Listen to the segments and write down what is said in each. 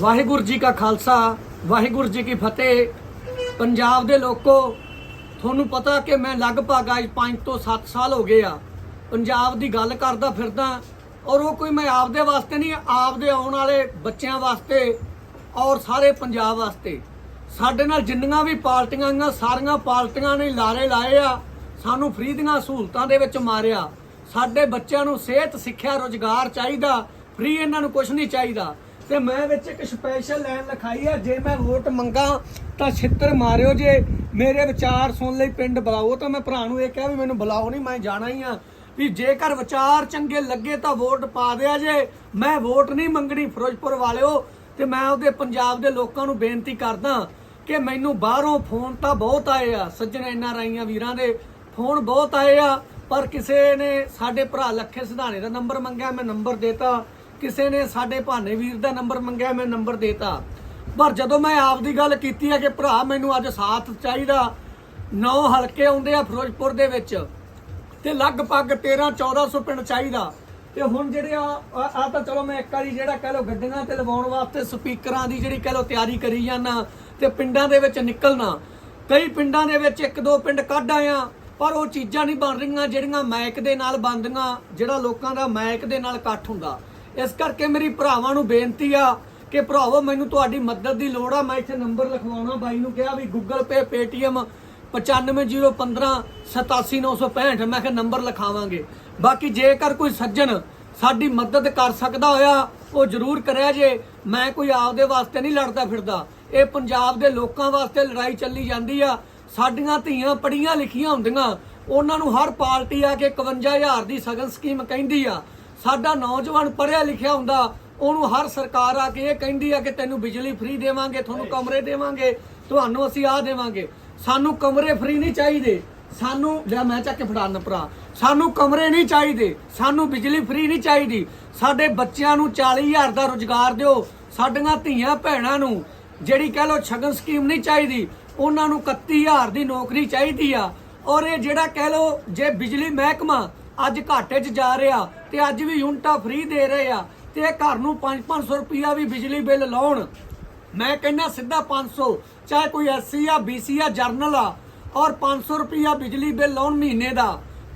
ਵਾਹਿਗੁਰੂ ਜੀ ਕਾ ਖਾਲਸਾ, ਵਾਹਿਗੁਰੂ ਜੀ ਕੀ ਫਤਿਹ। ਪੰਜਾਬ ਦੇ ਲੋਕੋ, ਤੁਹਾਨੂੰ ਪਤਾ ਕਿ ਮੈਂ ਲਗਭਗ ਅੱਜ 5 ਤੋਂ 7 ਸਾਲ ਹੋ ਗਏ ਆ। ਪੰਜਾਬ ਦੀ ਗੱਲ ਕਰਦਾ ਫਿਰਦਾ, ਔਰ ਉਹ ਕੋਈ ਮੈਂ ਆਪਦੇ ਵਾਸਤੇ ਨਹੀਂ, ਆਪਦੇ ਆਉਣ ਵਾਲੇ ਬੱਚਿਆਂ ਵਾਸਤੇ ਔਰ ਸਾਰੇ ਪੰਜਾਬ ਵਾਸਤੇ। ਸਾਡੇ ਨਾਲ ਜਿੰਨੀਆਂ ਵੀ ਪਾਰਟੀਆਂ ਆਈਆਂ, ਸਾਰੀਆਂ ਪਾਰਟੀਆਂ ਨੇ ਲਾਰੇ ਲਾਏ ਆ, ਸਾਨੂੰ ਫ੍ਰੀ ਦੀਆਂ ਸਹੂਲਤਾਂ ਦੇ ਵਿੱਚ ਮਾਰਿਆ। ਸਾਡੇ ਬੱਚਿਆਂ ਨੂੰ ਸਿਹਤ, ਸਿੱਖਿਆ, ਰੋਜ਼ਗਾਰ ਚਾਹੀਦਾ, ਫ੍ਰੀ ਇਹਨਾਂ ਨੂੰ ਕੁਝ ਨਹੀਂ ਚਾਹੀਦਾ। ਤੇ ਮੈਂ ਵਿੱਚ ਇੱਕ ਸਪੈਸ਼ਲ ਲਾਈਨ ਲਿਖਾਈ ਆ, ਜੇ ਮੈਂ ਵੋਟ ਮੰਗਾ ਤਾਂ ਛਿੱਤਰ ਮਾਰਿਓ ਜੇ। ਮੇਰੇ ਵਿਚਾਰ ਸੁਣ ਲਈ ਪਿੰਡ ਬੁਲਾਓ, ਤਾਂ ਮੈਂ ਭਰਾ ਨੂੰ ਇਹ ਕਿਹਾ ਵੀ ਮੈਨੂੰ ਬੁਲਾਓ ਨਹੀਂ ਮੈਂ ਜਾਣਾ ਹੀ ਆ। ਵੀ ਜੇਕਰ ਵਿਚਾਰ ਚੰਗੇ ਲੱਗੇ ਤਾਂ ਵੋਟ ਪਾ ਦਿਆ ਜੇ। ਮੈਂ ਵੋਟ ਨਹੀਂ ਮੰਗਣੀ ਫਿਰੋਜ਼ਪੁਰ ਵਾਲਿਓ, ਤੇ ਮੈਂ ਉਹਦੇ ਪੰਜਾਬ ਦੇ ਲੋਕਾਂ ਨੂੰ ਬੇਨਤੀ ਕਰਦਾ ਕਿ ਮੈਨੂੰ ਬਾਹਰੋਂ ਫੋਨ ਤਾਂ ਬਹੁਤ ਆਏ ਆ, ਸੱਜਣ ਐਨ ਰਾਈਆਂ ਵੀਰਾਂ ਦੇ। ਫੋਨ ਬਹੁਤ ਆਏ ਆ, ਪਰ ਕਿਸੇ ਨੇ ਸਾਡੇ ਭਰਾ ਲੱਖੇ ਸਿਧਾਣੇ ਦਾ ਨੰਬਰ ਮੰਗਿਆ, ਮੈਂ ਨੰਬਰ ਦੇਤਾ। ਕਿਸੇ ਨੇ ਸਾਡੇ ਭਾਨੇ ਵੀਰ ਦਾ ਨੰਬਰ ਮੰਗਿਆ, ਮੈਂ ਨੰਬਰ ਦੇਤਾ। ਪਰ ਜਦੋਂ ਮੈਂ ਆਪ ਦੀ ਗੱਲ ਕੀਤੀ ਹੈ ਕਿ ਭਰਾ, ਮੈਨੂੰ ਅੱਜ ਸਾਥ ਚਾਹੀਦਾ, ਨੌ ਹਲਕੇ ਆਉਂਦੇ ਆ ਫਿਰੋਜ਼ਪੁਰ ਦੇ ਵਿੱਚ, ਤੇ ਲਗਭਗ 13 1400 ਪਿੰਡ ਚਾਹੀਦਾ। ਤੇ ਹੁਣ ਜਿਹੜੇ ਆ ਆ ਤਾਂ ਚਲੋ ਮੈਂ ਇੱਕ ਵਾਰੀ ਜਿਹੜਾ ਕਹਿ ਲੋ ਗੱਡੀਆਂ ਤੇ ਲਵਾਉਣ ਵਾਸਤੇ ਸਪੀਕਰਾਂ ਦੀ ਜਿਹੜੀ ਕਹਿ ਲੋ ਤਿਆਰੀ ਕਰੀ ਜਾਣਾ ਤੇ ਪਿੰਡਾਂ ਦੇ ਵਿੱਚ ਨਿਕਲਣਾ ਕਈ ਪਿੰਡਾਂ ਦੇ ਵਿੱਚ ਇੱਕ ਦੋ ਪਿੰਡ ਕੱਢ ਆਇਆ, ਪਰ ਉਹ ਚੀਜ਼ਾਂ ਨਹੀਂ ਬਣ ਰਹੀਆਂ ਜਿਹੜੀਆਂ ਮੈਕ ਦੇ ਨਾਲ ਬਣਦੀਆਂ, ਜਿਹੜਾ ਲੋਕਾਂ ਦਾ ਮੈਕ ਦੇ ਨਾਲ ਇਕੱਠ ਹੁੰਦਾ। ਇਸ ਕਰਕੇ ਮੇਰੀ ਭਰਾਵਾਂ ਨੂੰ ਬੇਨਤੀ ਆ ਕਿ ਭਰਾਵੋ, ਮੈਨੂੰ ਤੁਹਾਡੀ ਮਦਦ ਦੀ ਲੋੜ ਆ। ਮੈਂ ਇੱਥੇ ਨੰਬਰ ਲਿਖਵਾਉਣਾ। ਬਾਈ ਨੂੰ ਕਿਹਾ ਵੀ ਗੂਗਲ ਪੇ ਪੇਟੀਐਮ 95015 87965 ਮੈਂ ਕਿਹਾ ਨੰਬਰ ਲਿਖਾਵਾਂਗੇ। ਬਾਕੀ ਜੇਕਰ ਕੋਈ ਸੱਜਣ ਸਾਡੀ ਮਦਦ ਕਰ ਸਕਦਾ ਹੋਇਆ, ਉਹ ਜ਼ਰੂਰ ਕਰਿਆ ਜੇ। ਮੈਂ ਕੋਈ ਆਪਦੇ ਵਾਸਤੇ ਨਹੀਂ ਲੜਦਾ ਫਿਰਦਾ। ਇਹ ਪੰਜਾਬ ਦੇ ਲੋਕਾਂ ਵਾਸਤੇ ਲੜਾਈ ਚੱਲੀ ਜਾਂਦੀ ਆ। ਸਾਡੀਆਂ ਧੀਆਂ ਪੜੀਆਂ ਲਿਖੀਆਂ ਹੁੰਦੀਆਂ। ਉਹਨਾਂ ਨੂੰ ਹਰ ਪਾਰਟੀ ਆ ਕੇ 51000 ਦੀ ਸਗਨ ਸਕੀਮ ਕਹਿੰਦੀ ਆ। ਸਾਡਾ ਨੌਜਵਾਨ ਪੜਿਆ ਲਿਖਿਆ ਹੁੰਦਾ, ਉਹਨੂੰ ਹਰ ਸਰਕਾਰ ਆ ਕੇ ਇਹ ਕਹਿੰਦੀ ਆ ਕਿ ਤੈਨੂੰ ਬਿਜਲੀ ਫ੍ਰੀ ਦੇਵਾਂਗੇ, ਤੁਹਾਨੂੰ ਕਮਰੇ ਦੇਵਾਂਗੇ, ਤੁਹਾਨੂੰ ਅਸੀਂ ਆ ਦੇਵਾਂਗੇ। ਸਾਨੂੰ ਕਮਰੇ ਫ੍ਰੀ ਨਹੀਂ ਚਾਹੀਦੇ। ਸਾਨੂੰ ਲਿਆ ਮੈਂ ਚੱਕ ਕੇ ਫੜਾਨ ਭਰਾ, ਸਾਨੂੰ ਕਮਰੇ ਨਹੀਂ ਚਾਹੀਦੇ, ਸਾਨੂੰ ਬਿਜਲੀ ਫ੍ਰੀ ਨਹੀਂ ਚਾਹੀਦੀ। ਸਾਡੇ ਬੱਚਿਆਂ ਨੂੰ 40000 ਦਾ ਰੋਜ਼ਗਾਰ ਦਿਓ, ਸਾਡੀਆਂ ਧੀਆਂ ਭੈਣਾਂ ਨੂੰ, ਜਿਹੜੀ ਕਹਿ ਲੋ ਛਗਨ ਸਕੀਮ ਨਹੀਂ ਚਾਹੀਦੀ, ਉਹਨਾਂ ਨੂੰ 31000 ਦੀ ਨੌਕਰੀ ਚਾਹੀਦੀ ਆ। ਔਰ ਇਹ ਜਿਹੜਾ ਕਹਿ ਲੋ ਜੇ ਬਿਜਲੀ ਮਹਿਕਮਾ ਅੱਜ ਘਾਟੇ 'ਚ ਜਾ ਰਿਹਾ ਤੇ ਅੱਜ ਵੀ ਯੂਨਿਟਾਂ ਫ੍ਰੀ ਦੇ ਰਹੇ ਆ ਤੇ ਘਰ ਨੂੰ 5-500 ਰੁਪਿਆ ਵੀ ਬਿਜਲੀ ਬਿੱਲ ਲਾਉਣ। ਮੈਂ ਕਹਿੰਦਾ ਸਿੱਧਾ 500 ਚਾਹੇ ਕੋਈ ਐਸਸੀ ਆ ਬੀਸੀ ਆ, ਜਰਨਲ ਆ, ਔਰ 500 ਰੁਪਿਆ ਬਿਜਲੀ ਬਿੱਲ ਲਾਉਣ ਮਹੀਨੇ ਦਾ।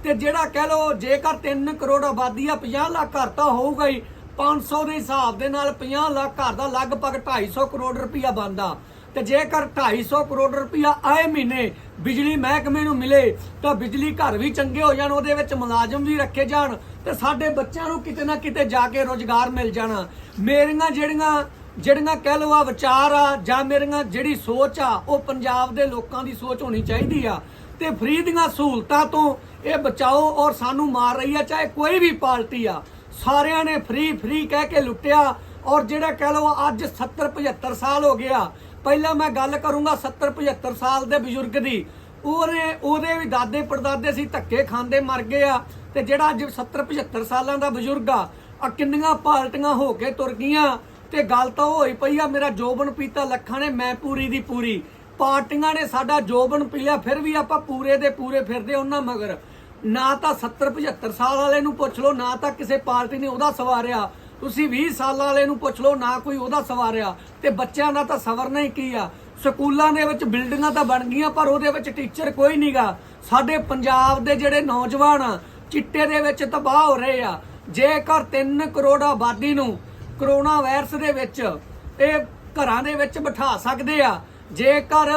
ਤੇ ਜਿਹੜਾ ਕਹਿ ਲੋ ਜੇਕਰ 3 ਕਰੋੜ ਆਬਾਦੀ ਆ 50 ਲੱਖ ਘਰ ਤਾਂ ਹੋਊਗਾ ਹੀ 500 ਦੇ ਹਿਸਾਬ ਦੇ ਨਾਲ 50 ਲੱਖ ਘਰ ਦਾ ਲਗਭਗ 250 ਕਰੋੜ ਰੁਪਿਆ ਬਣਦਾ। ਤੇ ਜੇਕਰ 250 ਕਰੋੜ ਰੁਪਿਆ ਆਏ ਮਹੀਨੇ ਬਿਜਲੀ ਮਹਿਕਮੇ ਨੂੰ ਮਿਲੇ, ਤਾਂ ਬਿਜਲੀ ਘਰ ਵੀ ਚੰਗੇ ਹੋ ਜਾਣ, ਉਹਦੇ ਵਿੱਚ ਮੁਲਾਜ਼ਮ ਵੀ ਰੱਖੇ ਜਾਣ ਤੇ ਸਾਡੇ ਬੱਚਿਆਂ ਨੂੰ ਕਿਤੇ ਨਾ ਕਿਤੇ ਜਾ ਕੇ ਰੋਜ਼ਗਾਰ ਮਿਲ ਜਾਣਾ। ਮੇਰੀਆਂ ਜਿਹੜੀਆਂ ਜਿਹੜੀਆਂ ਕਹਿ ਲਓ ਆ ਵਿਚਾਰ ਆ ਜਾਂ ਮੇਰੀਆਂ ਜਿਹੜੀ ਸੋਚ ਆ, ਉਹ ਪੰਜਾਬ ਦੇ ਲੋਕਾਂ ਦੀ ਸੋਚ ਹੋਣੀ ਚਾਹੀਦੀ ਆ। ਤੇ ਫ੍ਰੀ ਦੀਆਂ ਸਹੂਲਤਾਂ ਤੋਂ ਇਹ ਬਚਾਓ ਔਰ ਸਾਨੂੰ ਮਾਰ ਰਹੀ ਆ, ਚਾਹੇ ਕੋਈ ਵੀ ਪਾਰਟੀ ਆ। ਸਾਰਿਆਂ ਨੇ ਫ੍ਰੀ ਫ੍ਰੀ ਕਹਿ ਕੇ ਲੁੱਟਿਆ ਔਰ ਜਿਹੜਾ ਕਹਿ ਲਓ ਅੱਜ 70 75 ਸਾਲ ਹੋ ਗਿਆ ਪਹਿਲਾਂ ਮੈਂ ਗੱਲ ਕਰੂੰਗਾ 70 75 ਸਾਲ ਦੇ ਬਜ਼ੁਰਗ ਦੀ। ਉਹਨੇ, ਉਹਦੇ ਵੀ ਦਾਦੇ ਪੜਦਾਦੇ ਸੀ, ਧੱਕੇ ਖਾਂਦੇ ਮਰ ਗਏ ਆ। ਤੇ ਜਿਹੜਾ ਅੱਜ 70 75 ਸਾਲਾਂ ਦਾ ਬਜ਼ੁਰਗ ਆ ਆ ਕਿੰਨੀਆਂ ਪਾਰਟੀਆਂ ਹੋ ਕੇ ਤੁਰ ਗਈਆਂ। ਤੇ ਗੱਲ ਤਾਂ ਹੋਈ ਪਈ ਆ, ਮੇਰਾ ਜੋਬਨ ਪੀਤਾ ਲੱਖਾਂ ਨੇ, ਮੈਂ ਪੂਰੀ ਦੀ ਪੂਰੀ। ਪਾਰਟੀਆਂ ਨੇ ਸਾਡਾ ਜੋਬਨ ਪੀਆ ਫਿਰ ਵੀ ਆਪਾਂ ਪੂਰੇ ਦੇ ਪੂਰੇ ਫਿਰਦੇ ਉਹਨਾਂ ਮਗਰ। ਨਾ ਤਾਂ 70 75 ਸਾਲ ਵਾਲੇ ਨੂੰ ਪੁੱਛ ਲਓ, ਨਾ ਤਾਂ ਕਿਸੇ ਪਾਰਟੀ ਨੇ ਉਹਦਾ ਸਵਾਰਿਆ। ਤੁਸੀਂ 20 ਸਾਲਾਂ ਵਾਲੇ ਨੂੰ ਪੁੱਛ ਲਓ, ਨਾ ਕੋਈ ਉਹਦਾ ਸਵਾਰਿਆ ਤੇ ਬੱਚਿਆਂ ਦਾ ਤਾਂ ਸਵਰਨਾ ਹੀ ਕੀ ਆ। ਸਕੂਲਾਂ ਦੇ ਵਿੱਚ ਬਿਲਡਿੰਗਾਂ ਤਾਂ ਬਣ ਗਈਆਂ, ਪਰ ਉਹਦੇ ਵਿੱਚ ਟੀਚਰ ਕੋਈ ਨਹੀਂਗਾ ਸਾਡੇ ਪੰਜਾਬ ਦੇ ਜਿਹੜੇ ਨੌਜਵਾਨ ਆ, ਚਿੱਟੇ ਦੇ ਵਿੱਚ ਤਬਾਹ ਹੋ ਰਹੇ ਆ। ਜੇਕਰ 3 ਕਰੋੜ ਆਬਾਦੀ ਨੂੰ ਕਰੋਨਾ ਵਾਇਰਸ ਦੇ ਵਿੱਚ ਇਹ ਘਰਾਂ ਦੇ ਵਿੱਚ ਬਿਠਾ ਸਕਦੇ ਆ, ਜੇਕਰ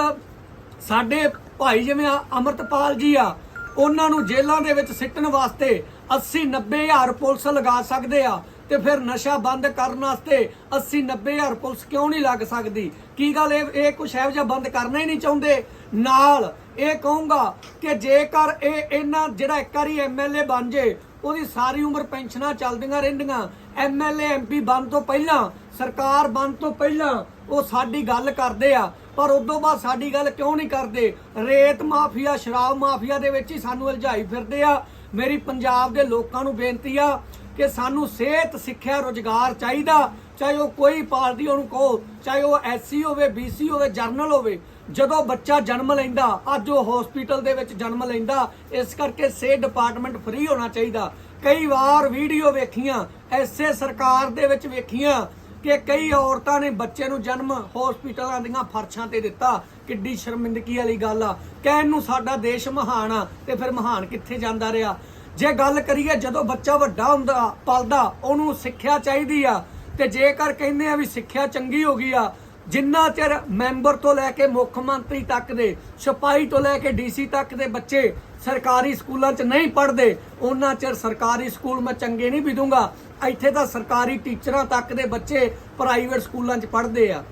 ਸਾਡੇ ਭਾਈ ਜਿਵੇਂ ਆ ਅਮਰਤਪਾਲ ਜੀ ਆ, ਉਹਨਾਂ ਨੂੰ ਜੇਲ੍ਹਾਂ ਦੇ ਵਿੱਚ ਸਿੱਟਣ ਵਾਸਤੇ 80 90 ਹਜ਼ਾਰ ਪੁਲਿਸ ਲਗਾ ਸਕਦੇ ਆ ਤੇ ਫਿਰ ਨਸ਼ਾ ਬੰਦ ਕਰਨ ਵਾਸਤੇ 80 90 ਹਜ਼ਾਰ ਪੁਲਿਸ ਕਿਉਂ ਨਹੀਂ ਲੱਗ ਸਕਦੀ? ਕੀ ਗੱਲ ਇਹ ਇਹ ਕੁਛ ਇਹੋ ਜਿਹਾ ਬੰਦ ਕਰਨਾ ਹੀ ਨਹੀਂ ਚਾਹੁੰਦੇ? ਨਾਲ ਇਹ ਕਹੂੰਗਾ ਕਿ ਜੇਕਰ ਇਹ, ਇਹਨਾਂ ਜਿਹੜਾ ਇੱਕ ਵਾਰੀ ਐਮਐਲਏ ਬਣ ਜੇ, ਉਹਦੀ ਸਾਰੀ ਉਮਰ ਪੈਨਸ਼ਨਾਂ ਚੱਲਦੀਆਂ ਰਹਿੰਦੀਆਂ। ਐਮਐਲਏ ਐਮਪੀ ਬਣ ਤੋਂ ਪਹਿਲਾਂ, ਸਰਕਾਰ ਬਣ ਤੋਂ ਪਹਿਲਾਂ ਉਹ ਸਾਡੀ ਗੱਲ ਕਰਦੇ ਆ। ਪਰ ਉਦੋਂ ਬਾਅਦ ਸਾਡੀ ਗੱਲ ਕਿਉਂ ਨਹੀਂ ਕਰਦੇ? ਰੇਤ ਮਾਫੀਆ, ਸ਼ਰਾਬ ਮਾਫੀਆ ਦੇ ਵਿੱਚ ਹੀ ਸਾਨੂੰ ਉਲਝਾਈ ਫਿਰਦੇ ਆ। ਮੇਰੀ ਪੰਜਾਬ ਦੇ ਲੋਕਾਂ ਨੂੰ ਬੇਨਤੀ ਆ ਕਿ ਸਾਨੂੰ ਸਿਹਤ, ਸਿੱਖਿਆ, ਰੋਜ਼ਗਾਰ ਚਾਹੀਦਾ। ਚਾਹੇ ਉਹ ਕੋਈ ਪਾਰਟੀ ਉਹਨੂੰ ਕਹੋ ਚਾਹੇ ਉਹ ਐਸਸੀ ਹੋਵੇ, ਬੀਸੀ ਹੋਵੇ ਜਰਨਲ ਹੋਵੇ, ਜਦੋਂ ਬੱਚਾ ਜਨਮ ਲੈਂਦਾ, ਅੱਜ ਉਹ ਹਸਪੀਟਲ ਦੇ ਵਿੱਚ ਜਨਮ ਲੈਂਦਾ, ਇਸ ਕਰਕੇ ਸਿਹਤ ਡਿਪਾਰਟਮੈਂਟ ਫ੍ਰੀ ਹੋਣਾ ਚਾਹੀਦਾ। ਕਈ ਵਾਰ ਵੀਡੀਓ ਵੇਖੀਆਂ, ਐਸੇ ਸਰਕਾਰ ਦੇ ਵਿੱਚ ਵੇਖੀਆਂ ਕਿ ਕਈ ਔਰਤਾਂ ਨੇ ਬੱਚੇ ਨੂੰ ਜਨਮ ਹਸਪੀਟਲਾਂ ਦੀਆਂ ਫਰਸ਼ਾਂ ਤੇ ਦਿੱਤਾ। ਕਿੱਡੀ ਸ਼ਰਮਿੰਦਗੀ ਵਾਲੀ ਗੱਲ ਆ। ਕਹਿਣ ਨੂੰ ਸਾਡਾ ਦੇਸ਼ ਮਹਾਨ ਆ ਤੇ ਫਿਰ ਮਹਾਨ ਕਿੱਥੇ ਜਾਂਦਾ ਰਿਹਾ? ਜੇ ਗੱਲ ਕਰੀਏ ਜਦੋਂ ਬੱਚਾ ਵੱਡਾ ਹੁੰਦਾ, ਪਲਦਾ, ਉਹਨੂੰ ਸਿੱਖਿਆ ਚਾਹੀਦੀ ਆ। ਤੇ ਜੇਕਰ ਕਹਿੰਦੇ ਆ ਵੀ ਸਿੱਖਿਆ ਚੰਗੀ ਹੋ ਗਈ ਆ, ਜਿੰਨਾ ਚਿਰ ਮੈਂਬਰ ਤੋਂ ਲੈ ਕੇ ਮੁੱਖ ਮੰਤਰੀ ਤੱਕ ਦੇ, ਸਿਪਾਹੀ ਤੋਂ ਲੈ ਕੇ ਡੀਸੀ ਤੱਕ ਦੇ ਬੱਚੇ ਸਰਕਾਰੀ ਸਕੂਲਾਂ 'ਚ ਨਹੀਂ ਪੜ੍ਹਦੇ, ਉਹਨਾਂ ਚਿਰ ਸਰਕਾਰੀ ਸਕੂਲ ਮੈਂ ਚੰਗੇ ਨਹੀਂ ਵਿਦੂੰਗਾ ਇੱਥੇ ਤਾਂ ਸਰਕਾਰੀ ਟੀਚਰਾਂ ਤੱਕ ਦੇ ਬੱਚੇ ਪ੍ਰਾਈਵੇਟ ਸਕੂਲਾਂ 'ਚ ਪੜ੍ਹਦੇ ਆ।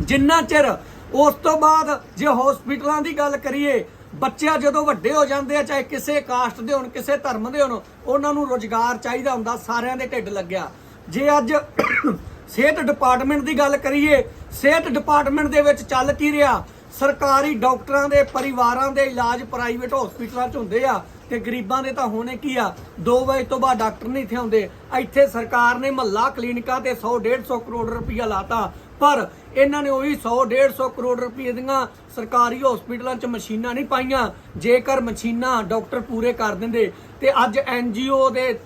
ਜਿੰਨਾ ਚਿਰ ਉਸ ਤੋਂ ਬਾਅਦ ਜੇ ਹਸਪੀਟਲਾਂ ਦੀ ਗੱਲ ਕਰੀਏ ਬੱਚਿਆਂ ਜਦੋਂ ਵੱਡੇ ਹੋ ਜਾਂਦੇ ਆ, ਚਾਹੇ ਕਿਸੇ ਕਾਸਟ ਦੇ ਹੋਣ, ਕਿਸੇ ਧਰਮ ਦੇ ਹੋਣ, ਉਹਨਾਂ ਨੂੰ ਰੋਜ਼ਗਾਰ ਚਾਹੀਦਾ ਹੁੰਦਾ, ਸਾਰਿਆਂ ਦੇ ਢਿੱਡ ਲੱਗਿਆ। ਜੇ ਅੱਜ ਸਿਹਤ ਡਿਪਾਰਟਮੈਂਟ ਦੀ ਗੱਲ ਕਰੀਏ, ਸਿਹਤ ਡਿਪਾਰਟਮੈਂਟ ਦੇ ਵਿੱਚ ਚੱਲ ਕੀ ਰਿਹਾ? ਸਰਕਾਰੀ ਡਾਕਟਰਾਂ ਦੇ, ਪਰਿਵਾਰਾਂ ਦੇ ਇਲਾਜ ਪ੍ਰਾਈਵੇਟ ਹਸਪੀਟਲਾਂ 'ਚ ਹੁੰਦੇ ਆ, ਤੇ ਗਰੀਬਾਂ ਦੇ ਤਾਂ ਹੋਣੇ ਕੀ ਆ? 2 ਵਜੇ ਤੋਂ ਬਾਅਦ ਡਾਕਟਰ ਨਹੀਂ ਇੱਥੇ ਆਉਂਦੇ। ਇੱਥੇ ਸਰਕਾਰ ਨੇ ਮਹੱਲਾ ਕਲੀਨਿਕਾਂ ਤੇ 100 150 ਕਰੋੜ ਰੁਪਈਆ ਲਾਤਾ, ਪਰ ਇਹਨਾਂ ਨੇ ਉਹੀ 100 150 ਕਰੋੜ ਰੁਪਏ ਦੀਆਂ ਸਰਕਾਰੀ ਹਸਪੀਟਲਾਂ 'ਚ ਮਸ਼ੀਨਾਂ ਨਹੀਂ ਪਾਈਆਂ। ਜੇਕਰ ਮਸ਼ੀਨਾਂ ਡਾਕਟਰ ਪੂਰੇ ਕਰ ਦਿੰਦੇ, ਤੇ ਅੱਜ ਐਨਜੀਓ ਦੇ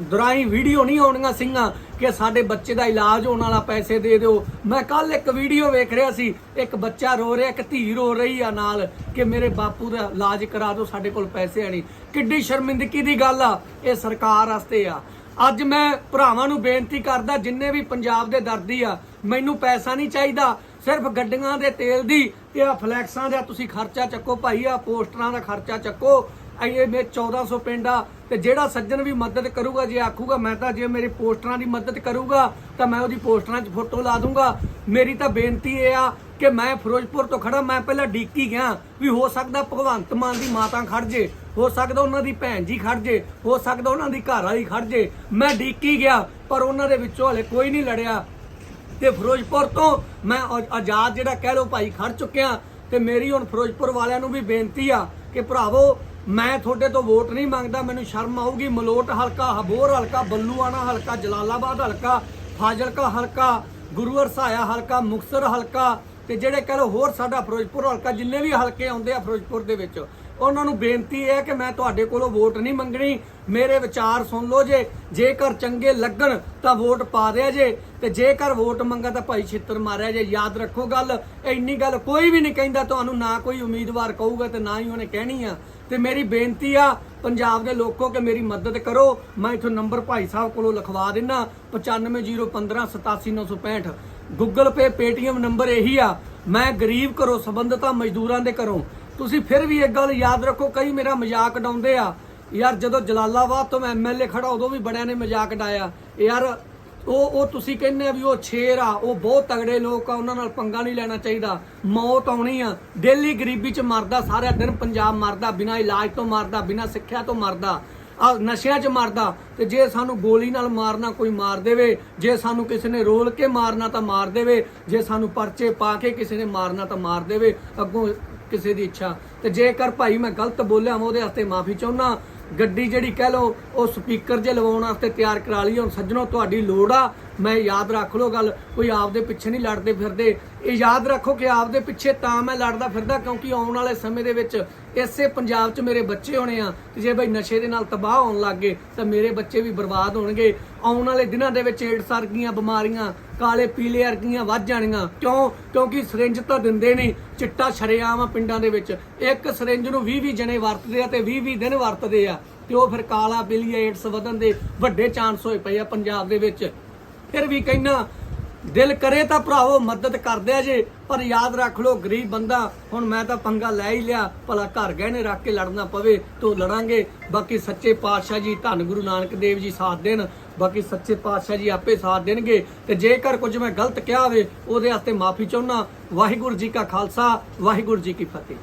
ਦਰਾਈ ਵੀਡੀਓ ਨਹੀਂ ਆਉਣੀਆਂ ਸਿੰਘਾਂ ਕਿ ਸਾਡੇ ਬੱਚੇ ਦਾ ਇਲਾਜ ਹੋਣ ਵਾਲਾ ਪੈਸੇ ਦੇ ਦਿਓ। ਮੈਂ ਕੱਲ ਇੱਕ ਵੀਡੀਓ ਵੇਖ ਰਿਹਾ ਸੀ, ਇੱਕ ਬੱਚਾ ਰੋ ਰਿਹਾ, ਇੱਕ ਧੀ ਰੋ ਰਹੀ ਆ ਨਾਲ ਕਿ ਮੇਰੇ ਬਾਪੂ ਦਾ ਇਲਾਜ ਕਰਾ ਦਿਓ, ਸਾਡੇ ਕੋਲ ਪੈਸੇ ਨਹੀਂ। ਕਿੱਡੀ ਸ਼ਰਮਿੰਦਗੀ ਦੀ ਗੱਲ ਆ, ਇਹ ਸਰਕਾਰ ਵਾਸਤੇ ਆ। ਅੱਜ ਮੈਂ ਭਰਾਵਾਂ ਨੂੰ ਬੇਨਤੀ ਕਰਦਾ, ਜਿੰਨੇ ਵੀ ਪੰਜਾਬ ਦੇ ਦਰਦੀ ਆ, ਮੈਨੂੰ ਪੈਸਾ ਨਹੀਂ ਚਾਹੀਦਾ। ਸਿਰਫ ਗੱਡੀਆਂ ਦੇ ਤੇਲ ਦੀ ਤੇ ਆ ਫਲੈਕਸਾਂ ਦਾ ਤੁਸੀਂ ਖਰਚਾ ਚੱਕੋ ਭਾਈ ਆ ਪੋਸਟਰਾਂ ਦਾ ਖਰਚਾ ਚੱਕੋ। ਇਹ ਮੇ 1400 ਪਿੰਡ ਆ, ਤੇ ਜਿਹੜਾ ਸੱਜਣ ਵੀ ਮਦਦ ਕਰੂਗਾ, ਜੇ ਆਖੂਗਾ ਮੈਂ ਤਾਂ ਜੇ ਮੇਰੇ ਪੋਸਟਰਾਂ ਦੀ ਮਦਦ ਕਰੂਗਾ, ਤਾਂ ਮੈਂ ਉਹਦੀ ਪੋਸਟਰਾਂ 'ਚ ਫੋਟੋ ਲਾ ਦੂੰਗਾ। ਮੇਰੀ ਤਾਂ ਬੇਨਤੀ ਇਹ ਆ ਕਿ ਮੈਂ ਫਿਰੋਜ਼ਪੁਰ ਤੋਂ ਖੜਾ ਮੈਂ ਪਹਿਲਾਂ ਡੀਕੀ ਗਿਆ ਵੀ ਹੋ ਸਕਦਾ ਭਗਵੰਤ ਮਾਨ ਦੀ ਮਾਤਾ ਖੜ ਜੇ। ਹੋ ਸਕਦਾ ਉਹਨਾਂ ਦੀ ਭੈਣ ਜੀ ਖੜ ਜੇ, ਹੋ ਸਕਦਾ ਉਹਨਾਂ ਦੀ ਘਰ ਵਾਲੀ ਖੜ ਜੇ। ਮੈਂ ਡੀਕੀ ਗਿਆ, ਪਰ ਉਹਨਾਂ ਦੇ ਵਿੱਚੋਂ ਹਲੇ ਕੋਈ ਨਹੀਂ ਲੜਿਆ। ਤੇ ਫਿਰੋਜ਼ਪੁਰ ਤੋਂ ਮੈਂ ਆਜ਼ਾਦ ਜਿਹੜਾ ਕਹਿ ਲਓ ਭਾਈ ਖੜ ਚੁੱਕਿਆ, ਤੇ ਮੇਰੀ ਹੁਣ ਫਿਰੋਜ਼ਪੁਰ ਵਾਲਿਆਂ ਨੂੰ ਵੀ ਬੇਨਤੀ ਆ ਕਿ ਭਰਾਵੋ, ਮੈਂ ਤੁਹਾਡੇ ਤੋਂ ਵੋਟ ਨਹੀਂ ਮੰਗਦਾ, ਮੈਨੂੰ ਸ਼ਰਮ ਆਊਗੀ। ਮਲੋਟ ਹਲਕਾ, ਹਬੋਰ ਹਲਕਾ, ਬੱਲੂਆਣਾ ਹਲਕਾ, ਜਲਾਲਾਬਾਦ ਹਲਕਾ, ਫਾਜ਼ਿਲਕਾ ਹਲਕਾ, ਗੁਰੂ ਹਰਸਾਇਆ ਹਲਕਾ, ਮੁਕਤਸਰ ਹਲਕਾ, ਤੇ ਜਿਹੜੇ ਕਹਿ ਲਓ ਹੋਰ ਸਾਡਾ ਫਿਰੋਜ਼ਪੁਰ ਹਲਕਾ, ਜਿੰਨੇ ਵੀ ਹਲਕੇ ਆਉਂਦੇ ਆ ਫਿਰੋਜ਼ਪੁਰ ਦੇ ਵਿੱਚ ਉਹਨਾਂ ਨੂੰ ਬੇਨਤੀ ਹੈ ਕਿ ਮੈਂ ਤੁਹਾਡੇ ਕੋਲੋਂ ਵੋਟ ਨਹੀਂ ਮੰਗਣੀ। ਮੇਰੇ ਵਿਚਾਰ ਸੁਣ ਲਓ ਜੇ। ਜੇਕਰ ਚੰਗੇ ਲੱਗਣ ਤਾਂ ਵੋਟ ਪਾ ਦਿਆ ਜੇ। ਤੇ ਜੇਕਰ ਵੋਟ ਮੰਗਾ ਤਾਂ ਭਾਈ ਛਿੱਤਰ ਮਾਰਿਆ ਜੇ। ਯਾਦ ਰੱਖੋ ਗੱਲ, ਇੰਨੀ ਗੱਲ ਕੋਈ ਵੀ ਨਹੀਂ ਕਹਿੰਦਾ ਤੁਹਾਨੂੰ, ਨਾ ਕੋਈ ਉਮੀਦਵਾਰ ਕਹੂਗਾ ਤੇ ਨਾ ਹੀ ਉਹਨੇ ਕਹਿਣੀ ਆ। ਤੇ ਮੇਰੀ ਬੇਨਤੀ ਆ ਪੰਜਾਬ ਦੇ ਲੋਕੋ ਕਿ ਮੇਰੀ ਮਦਦ ਕਰੋ। ਮੈਂ ਇਥੋਂ ਨੰਬਰ ਭਾਈ ਸਾਹਿਬ ਕੋਲੋਂ ਲਿਖਵਾ ਦਿੰਨਾ। 9501587965 ਗੂਗਲ ਪੇ ਪੇਟੀਐਮ ਨੰਬਰ ਇਹੀ ਆ। ਮੈਂ ਗਰੀਬ ਘਰੋਂ ਸੰਬੰਧਤਾ ਮਜ਼ਦੂਰਾਂ ਦੇ ਘਰੋਂ। ਤੁਸੀਂ ਫਿਰ ਵੀ ਇੱਕ ਗੱਲ ਯਾਦ ਰੱਖੋ, ਕਈ ਮੇਰਾ ਮਜ਼ਾਕ ਉਡਾਉਂਦੇ ਆ। ਯਾਰ ਜਦੋਂ ਜਲਾਲਾਬਾਦ ਤੋਂ ਮੈਂ ਐਮਐਲਏ ਖੜਾ, ਉਦੋਂ ਵੀ ਬੜਿਆਂ ਨੇ ਮਜ਼ਾਕ ਉਡਾਇਆ। ਯਾਰ, ਉਹ ਉਹ ਤੁਸੀਂ ਕਹਿੰਦੇ ਆ ਵੀ ਉਹ ਛੇਰ ਆ, ਉਹ ਬਹੁਤ ਤਗੜੇ ਲੋਕ ਆ, ਉਹਨਾਂ ਨਾਲ ਪੰਗਾ ਨਹੀਂ ਲੈਣਾ ਚਾਹੀਦਾ। ਮੌਤ ਆਉਣੀ ਆ। ਡੇਲੀ ਗਰੀਬੀ ਚ ਮਰਦਾ, ਸਾਰਾ ਦਿਨ ਪੰਜਾਬ ਮਰਦਾ, ਬਿਨਾਂ ਇਲਾਜ ਤੋਂ ਮਰਦਾ, ਬਿਨਾਂ ਸਿੱਖਿਆ ਤੋਂ ਮਰਦਾ। ਆ ਨਸ਼ਿਆਂ 'ਚ ਮਰਦਾ। ਤੇ ਜੇ ਸਾਨੂੰ ਗੋਲੀ ਨਾਲ ਮਾਰਨਾ ਕੋਈ ਮਾਰ ਦੇਵੇ, ਜੇ ਸਾਨੂੰ ਕਿਸੇ ਨੇ ਰੋਲ ਕੇ ਮਾਰਨਾ ਤਾਂ ਮਾਰ ਦੇਵੇ, ਜੇ ਸਾਨੂੰ ਪਰਚੇ ਪਾ ਕੇ ਕਿਸੇ ਨੇ ਮਾਰਨਾ ਤਾਂ ਮਾਰ ਦੇਵੇ, ਅੱਗੋਂ ਕਿਸੇ ਦੀ ਇੱਛਾ। ਤੇ ਜੇਕਰ ਭਾਈ ਮੈਂ ਗਲਤ ਬੋਲਿਆ ਮੈਂ ਉਹਦੇ ਵਾਸਤੇ ਮਾਫੀ ਚਾਹੁੰਦਾ। ਗੱਡੀ ਜਿਹੜੀ ਕਹਿ ਲਓ, ਉਹ ਸਪੀਕਰ ਜੇ ਲਵਾਉਣ ਵਾਸਤੇ ਤਿਆਰ ਕਰਾ ਲਈ, ਹੁਣ ਸੱਜਣੋ, ਤੁਹਾਡੀ ਲੋੜ ਆ। ਮੈਂ ਯਾਦ ਰੱਖ ਲਓ ਗੱਲ, ਕੋਈ ਆਪਦੇ ਪਿੱਛੇ ਨਹੀਂ ਲੜਦੇ ਫਿਰਦੇ। ਇਹ ਯਾਦ ਰੱਖੋ ਕਿ ਆਪਦੇ ਪਿੱਛੇ ਤਾਂ ਮੈਂ ਲੜਦਾ ਫਿਰਦਾ, ਕਿਉਂਕਿ ਆਉਣ ਵਾਲੇ ਸਮੇਂ ਦੇ ਵਿੱਚ ਇਸੇ ਪੰਜਾਬ 'ਚ ਮੇਰੇ ਬੱਚੇ ਹੋਣੇ ਆ, ਤੇ ਜੇ ਬਈ ਨਸ਼ੇ ਦੇ ਨਾਲ ਤਬਾਹ ਹੋਣ ਲੱਗ ਗਏ, ਤਾਂ ਮੇਰੇ ਬੱਚੇ ਵੀ ਬਰਬਾਦ ਹੋਣਗੇ। ਆਉਣ ਵਾਲੇ ਦਿਨਾਂ ਦੇ ਵਿੱਚ ਏਡਸ ਵਰਗੀਆਂ ਬਿਮਾਰੀਆਂ, ਕਾਲੇ ਪੀਲੇ ਵਰਗੀਆਂ ਵੱਧ ਜਾਣੀਆਂ। ਕਿਉਂ? ਕਿਉਂਕਿ ਸਿਰਿੰਜ ਤਾਂ ਦਿੰਦੇ ਨਹੀਂ, ਚਿੱਟਾ ਛਰੇਆਮ ਆ ਪਿੰਡਾਂ ਦੇ ਵਿੱਚ। ਇੱਕ ਸਿਰਿੰਜ ਨੂੰ 20 20 ਜਣੇ ਵਰਤਦੇ ਆ ਤੇ 20 20 ਦਿਨ ਵਰਤਦੇ ਆ। ਤੇ ਉਹ ਫਿਰ ਕਾਲਾ ਪੀਲੀ ਏਡਸ ਵਧਣ ਦੇ ਵੱਡੇ ਚਾਂਸ ਹੋਏ ਪਏ ਆ ਪੰਜਾਬ ਦੇ ਵਿੱਚ। ਫਿਰ ਵੀ ਕਹਿਣਾ ਦਿਲ ਕਰੇ ਤਾਂ ਭਰਾਵੋ, ਮਦਦ ਕਰਦੇ ਆ ਜੇ। ਪਰ ਯਾਦ ਰੱਖ ਲਓ, ਗਰੀਬ ਬੰਦਾ, ਹੁਣ ਮੈਂ ਤਾਂ ਪੰਗਾ ਲੈ ਹੀ ਲਿਆ, ਭਲਾ ਘਰ ਗਹਿਣੇ ਰੱਖ ਕੇ ਲੜਨਾ ਪਵੇ ਤੋ ਲੜਾਂਗੇ। ਬਾਕੀ ਸੱਚੇ ਪਾਤਸ਼ਾਹ ਜੀ ਧੰਨ ਗੁਰੂ ਨਾਨਕ ਦੇਵ ਜੀ ਸਾਥ ਦੇਣ, ਬਾਕੀ ਸੱਚੇ ਪਾਤਸ਼ਾਹ ਜੀ ਆਪੇ ਸਾਥ ਦੇਣਗੇ। ਤੇ ਜੇਕਰ ਕੁਝ ਮੈਂ ਗਲਤ ਕਿਹਾ ਹੋਵੇ, ਉਹਦੇ ਵਾਸਤੇ ਮਾਫੀ ਚਾਹੁੰਦਾ ਵਾਹਿਗੁਰੂ ਜੀ ਕਾ ਖਾਲਸਾ, ਵਾਹਿਗੁਰੂ ਜੀ ਕੀ ਫਤਿਹ।